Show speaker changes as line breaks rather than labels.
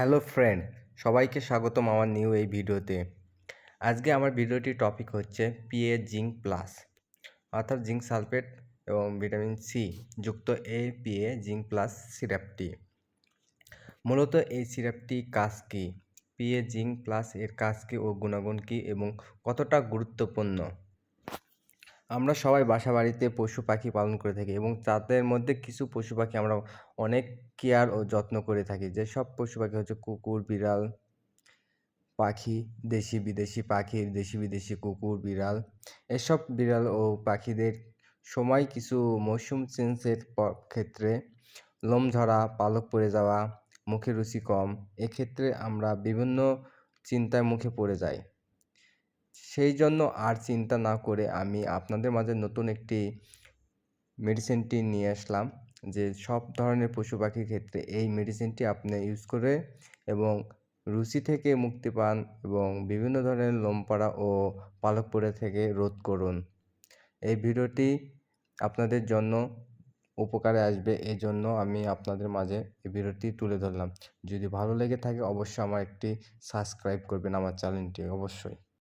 Hello friend সবাইকে স্বাগতম আমার নিউ এই ভিডিওতে। আজকে আমার ভিডিওটির টপিক হচ্ছে পিএ জিঙ্ক প্লাস অর্থাৎ জিঙ্ক সালফেট এবং ভিটামিন সি যুক্ত এ পিএ জিঙ্ক প্লাস সিরাপটি মূলত এই সিরাপটি কাজ কী? পিএ জিঙ্ক প্লাস এর কাজ কী ও গুণাগুণ কী এবং কতটা গুরুত্বপূর্ণ? আমরা সবাই বাসা বাড়িতে পশু পাখি পালন করে থাকি এবং তাদের মধ্যে কিছু পশু পাখি আমরা অনেক কেয়ার ও যত্ন করে থাকি। যেসব পশু পাখি হচ্ছে কুকুর, বিড়াল, পাখি, দেশি বিদেশি পাখি, দেশি বিদেশি কুকুর, বিড়াল, এসব বিড়াল ও পাখিদের সময় কিছু মৌসুম চেঞ্জের ক্ষেত্রে লোম ঝরা, পালক পড়ে যাওয়া মুখে রুচি কম, এক্ষেত্রে আমরা বিভিন্ন চিন্তার মুখে পড়ে যাই। সেই জন্য আর চিন্তা না করে আমি আপনাদের মাঝে নতুন একটি মেডিসিনটি নিয়ে আসলাম, যে সব ধরনের পশু পাখির ক্ষেত্রে এই মেডিসিনটি আপনি ইউজ করে এবং রুচি থেকে মুক্তি পান এবং বিভিন্ন ধরনের লোম পড়া ও পালক পড়ে থেকে রোধ করুন। এই ভিডিওটি আপনাদের জন্য উপকারে আসবে এই জন্য আমি আপনাদের মাঝে এই ভিডিওটি তুলে ধরলাম। যদি ভালো লেগে থাকে, অবশ্যই আমার একটি সাবস্ক্রাইব করবেন আমার চ্যানেলটি অবশ্যই।